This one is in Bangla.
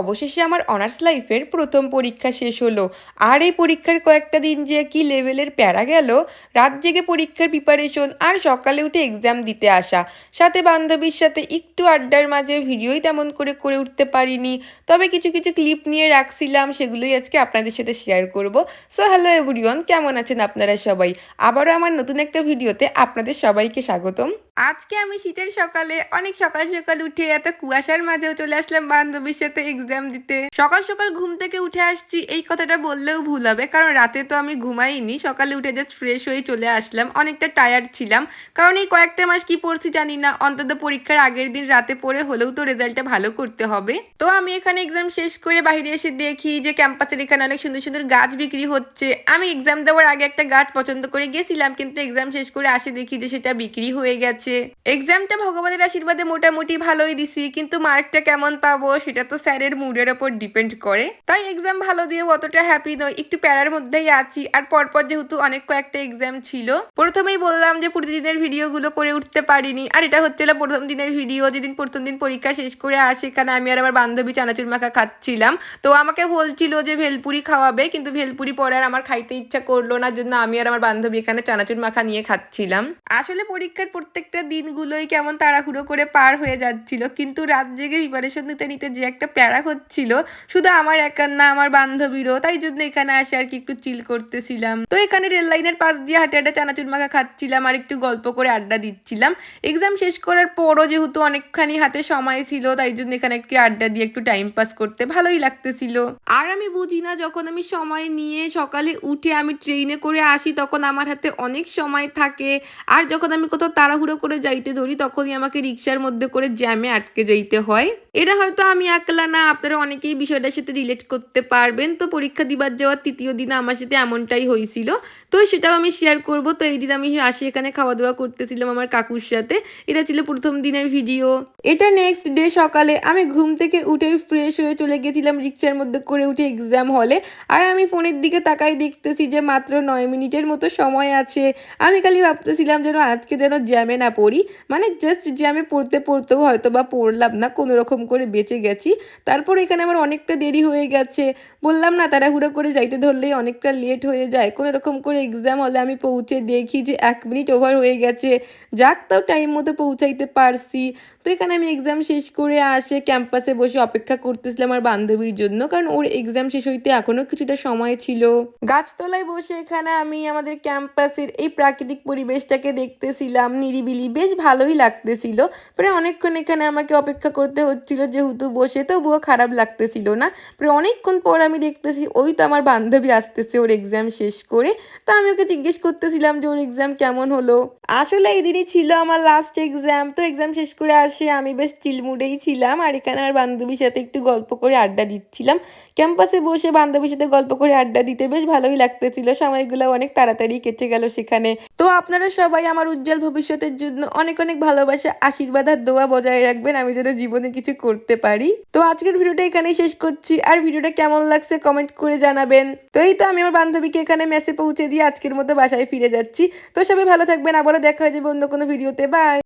অবশেষে আমার অনার্স লাইফের প্রথম পরীক্ষা শেষ হলো। আর এই পরীক্ষার কয়েকটা দিন যে কি লেভেলের প্যারা গেল, রাত জেগে পরীক্ষার প্রিপারেশন আর সকালে উঠে এক্সাম দিতে আসা। সাথে বান্ধবীর সাথে একটু আড্ডার মাঝে ভিডিওই তেমন করে করে উঠতে পারিনি। তবে কিছু কিছু ক্লিপ নিয়ে রাখছিলাম, সেগুলোই আজকে আপনাদের সাথে শেয়ার করব। সো হ্যালো এভরিওয়ান কেমন আছেন আপনারা সবাই? আবারও আমার নতুন একটা ভিডিওতে আপনাদের সবাইকে স্বাগতম। আজকে আমি শীতের সকালে অনেক সকাল সকাল উঠে এত কুয়াশার মাঝেও চলে আসলাম বান্ধবীর সাথে এক্সাম দিতে। সকাল সকাল ঘুম থেকে উঠে আসছি, এই কথাটা বললেও ভুল হবে, কারণ রাতে তো আমি ঘুমাইনি, সকালে উঠে জাস্ট ফ্রেশ হয়ে চলে আসলাম, অনেকটা টায়ার্ড ছিলাম। কারণ এই কয়েকটা মাস কি পড়ছি জানি না, অন্তত পরীক্ষার আগের দিন রাতে পড়ে হলেও তো রেজাল্টটা ভালো করতে হবে। তো আমি এখানে এক্সাম শেষ করে বাইরে এসে দেখি যে ক্যাম্পাসের এখানে অনেক সুন্দর সুন্দর গাছ বিক্রি হচ্ছে। আমি এক্সাম দেওয়ার আগে একটা গাছ পছন্দ করে গেছিলাম, কিন্তু এক্সাম শেষ করে আসে দেখি যে সেটা বিক্রি হয়ে গেছে। এক্সামটা ভগবানের আশীর্বাদে মোটামুটি ভালোই দিছি, কিন্তু মার্কটা কেমন পাবো সেটা তো স্যারের মুডের ওপর ডিপেন্ড করে। তাই এক্সাম ভালো দিয়ে অতটা হ্যাপি নয় একটু প্যারার মধ্যেই আছি। আর পরপর যেহেতু অনেক কয়েকটা এক্সাম ছিল, প্রথমেই বললাম যে প্রতিদিনের ভিডিওগুলো করে উঠতে পারিনি। আর এটা হচ্ছিল প্রথম দিনের ভিডিও যেদিন প্রথম দিন পরীক্ষা শেষ করে আসে, এখানে আমি আর আমার বান্ধবী চানাচুর মাখা খাচ্ছিলাম। তো আমাকে বলছিল যে ভেলপুরি খাওয়াবে, কিন্তু ভেলপুরি পরে আর আমার খাইতে ইচ্ছা করল না জন্য আমি আর আমার বান্ধবী এখানে চানাচুর মাখা নিয়ে খাচ্ছিলাম। আসলে পরীক্ষার প্রত্যেকটা দিনগুলোই কেমন তাড়াহুড়ো করে পার হয়ে যাচ্ছিল, কিন্তু রাত জেগে প্রিপারেশন নিতে নিতে যে একটা প্যারা হচ্ছিল, শুধু আমার একার না, আমার বান্ধবীরও, তাই জন্য এখানে আসে আর কি একটু চিল করতেছিলাম। তো এখানে রেল লাইনের পাশ দিয়ে হাঁটে হাঁটে চানাচুর মাখা খাচ্ছিলাম আর একটু গল্প করে আড্ডা দিচ্ছিলাম। এক্সাম শেষ করার পরও যেহেতু অনেকখানি হাতে সময় ছিল, তাই জন্য এখানে একটু আড্ডা দিয়ে একটু টাইম পাস করতে ভালোই লাগতেছিল। আর আমি বুঝি না, যখন আমি সময় নিয়ে সকালে উঠে আমি ট্রেনে করে আসি, তখন আমার হাতে অনেক সময় থাকে। আর যখন আমি কোথাও তাড়াহুড়ো করে যাইতে ধরি, তখনই আমাকে রিক্সার মধ্যে করে জ্যামে আটকে যাইতে হয়। এটা হয়তো আমি একলা না, আপনারা অনেকেই বিষয়টার সাথে রিলেট করতে পারবেন। তো পরীক্ষা দিবার যাওয়ার তৃতীয় দিন আমার সাথে এমনটাই হয়েছিল তো সেটাও আমি শেয়ার করব। তো এই দিন আমি আসি এখানে খাওয়া দাওয়া করতেছিলাম আমার কাকুর সাথে। এটা ছিল প্রথম দিনের ভিডিও এটা নেক্সট ডে সকালে আমি ঘুম থেকে উঠেই ফ্রেশ হয়ে চলে গেছিলাম রিক্সার মধ্যে করে উঠে এক্সাম হলে আর আমি ফোনের দিকে তাকাই দেখতেছি যে মাত্র নয় মিনিটের মতো সময় আছে। আমি খালি ভাবতেছিলাম যেন আজকে যেন জ্যামে না পড়ি। মানে জাস্ট যে আমি পড়তে পড়তেও হয়তো বা পড়লাম না কোনো রকম করে বেঁচে গেছি। তারপর এখানে আমার অনেকটা দেরি হয়ে গেছে। বললাম, না, তাড়াহুড়ো করে যাইতে ধরলেই অনেকটা লেট হয়ে যায়। কোনো রকম করে এক্সাম হলে আমি পৌঁছে দেখি যে এক মিনিট ওভার হয়ে গেছে। যাক, তাও টাইম মতো পৌঁছাইতে পারছি। তো এখানে আমি এক্সাম শেষ করে আসে ক্যাম্পাসে বসে অপেক্ষা করতেছিলাম আমার বান্ধবীর জন্য, কারণ ওর এক্সাম শেষ হইতে এখনও কিছুটা সময় ছিল। গাছতলায় বসে এখানে আমি আমাদের ক্যাম্পাসের এই প্রাকৃতিক পরিবেশটাকে দেখতেছিলাম, নিরিবিলি বেশ ভালোই লাগতেছিল। প্রায় অনেকক্ষণ এখানে আমাকে অপেক্ষা করতে হচ্ছিল, যেহেতু বসে তবুও খারাপ লাগতেছিল না। প্রায় অনেকক্ষণ পর আমি দেখতেছি, ওই তো আমার বান্ধবী আসতেছে ওর এক্সাম শেষ করে। তো আমি ওকে জিজ্ঞেস করতেছিলাম যে, ওর এক্সাম কেমন হলো? আসলে এই দিনই ছিল আমার লাস্ট এক্সাম তো এক্সাম শেষ করে আসে আমি বেশ চিল মুডেই ছিলাম আর এখানে আমার বান্ধবীর সাথে একটু গল্প করে আড্ডা দিচ্ছিলাম। ক্যাম্পাসে বসে বান্ধবীর সাথে গল্প করে আড্ডা দিতে বেশ ভালোই লাগতেছিল। সময়গুলো অনেক তাড়াতাড়ি কেটে গেল সেখানে। তো আপনারা সবাই আমার উজ্জ্বল ভবিষ্যতের জন্য অনেক অনেক ভালোবাসা, আশীর্বাদ আর দোয়া বজায় রাখবেন আমি যেন জীবনে কিছু করতে পারি। তো আজকের ভিডিওটা এখানেই শেষ করছি। আর ভিডিওটা কেমন লাগছে কমেন্ট করে জানাবেন। তো এই তো আমি আমার বান্ধবীকে এখানে মেসে পৌঁছে দিয়ে আজকের মতো বাসায় ফিরে যাচ্ছি। তো সবাই ভালো থাকবেন। আবারও দেখা হয়ে যাবে অন্য কোনো ভিডিওতে। বাই